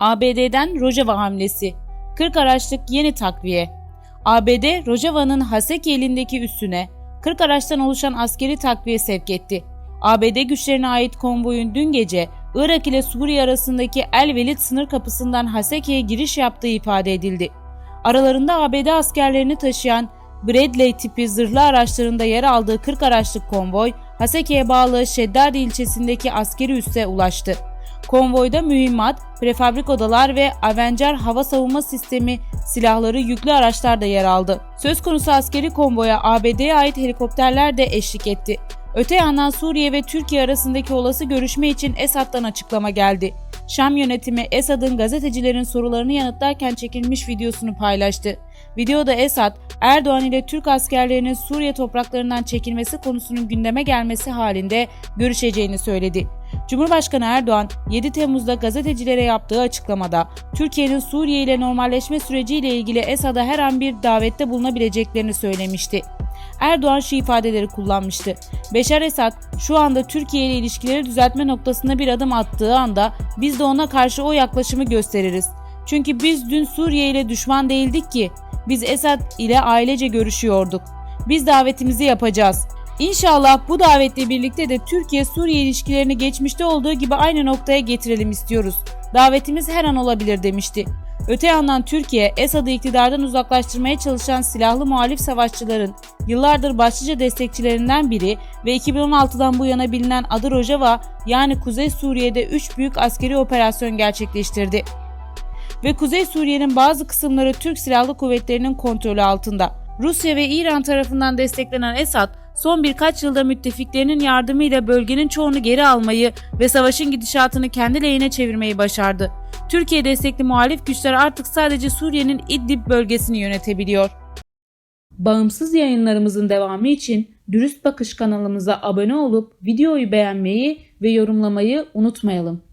ABD'den Rojava hamlesi. 40 araçlık yeni takviye. ABD, Rojava'nın Haseki elindeki üssüne 40 araçtan oluşan askeri takviye sevk etti. ABD güçlerine ait konvoyun dün gece Irak ile Suriye arasındaki El Velid sınır kapısından Haseki'ye giriş yaptığı ifade edildi. Aralarında ABD askerlerini taşıyan Bradley tipi zırhlı araçlarında yer aldığı 40 araçlık konvoy, Haseki'ye bağlı Şeddadi ilçesindeki askeri üsse ulaştı. Konvoyda mühimmat, prefabrik odalar ve Avenger hava savunma sistemi silahları yüklü araçlar da yer aldı. Söz konusu askeri konvoya ABD'ye ait helikopterler de eşlik etti. Öte yandan Suriye ve Türkiye arasındaki olası görüşme için Esad'dan açıklama geldi. Şam yönetimi Esad'ın gazetecilerin sorularını yanıtlarken çekilmiş videosunu paylaştı. Videoda Esad, Erdoğan ile Türk askerlerinin Suriye topraklarından çekilmesi konusunun gündeme gelmesi halinde görüşeceğini söyledi. Cumhurbaşkanı Erdoğan 7 Temmuz'da gazetecilere yaptığı açıklamada Türkiye'nin Suriye ile normalleşme süreciyle ilgili Esad'a her an bir davette bulunabileceklerini söylemişti. Erdoğan şu ifadeleri kullanmıştı. Beşar Esad şu anda Türkiye ile ilişkileri düzeltme noktasında bir adım attığı anda biz de ona karşı o yaklaşımı gösteririz. Çünkü biz dün Suriye ile düşman değildik ki. Biz Esad ile ailece görüşüyorduk. Biz davetimizi yapacağız. İnşallah bu davetle birlikte de Türkiye-Suriye ilişkilerini geçmişte olduğu gibi aynı noktaya getirelim istiyoruz. Davetimiz her an olabilir demişti. Öte yandan Türkiye, Esad'ı iktidardan uzaklaştırmaya çalışan silahlı muhalif savaşçıların yıllardır başlıca destekçilerinden biri ve 2016'dan bu yana bilinen adı Rojava yani Kuzey Suriye'de 3 büyük askeri operasyon gerçekleştirdi. Ve Kuzey Suriye'nin bazı kısımları Türk Silahlı Kuvvetleri'nin kontrolü altında. Rusya ve İran tarafından desteklenen Esad, son birkaç yılda müttefiklerinin yardımıyla bölgenin çoğunu geri almayı ve savaşın gidişatını kendi lehine çevirmeyi başardı. Türkiye destekli muhalif güçler artık sadece Suriye'nin İdlib bölgesini yönetebiliyor. Bağımsız yayınlarımızın devamı için Dürüst Bakış kanalımıza abone olup videoyu beğenmeyi ve yorumlamayı unutmayalım.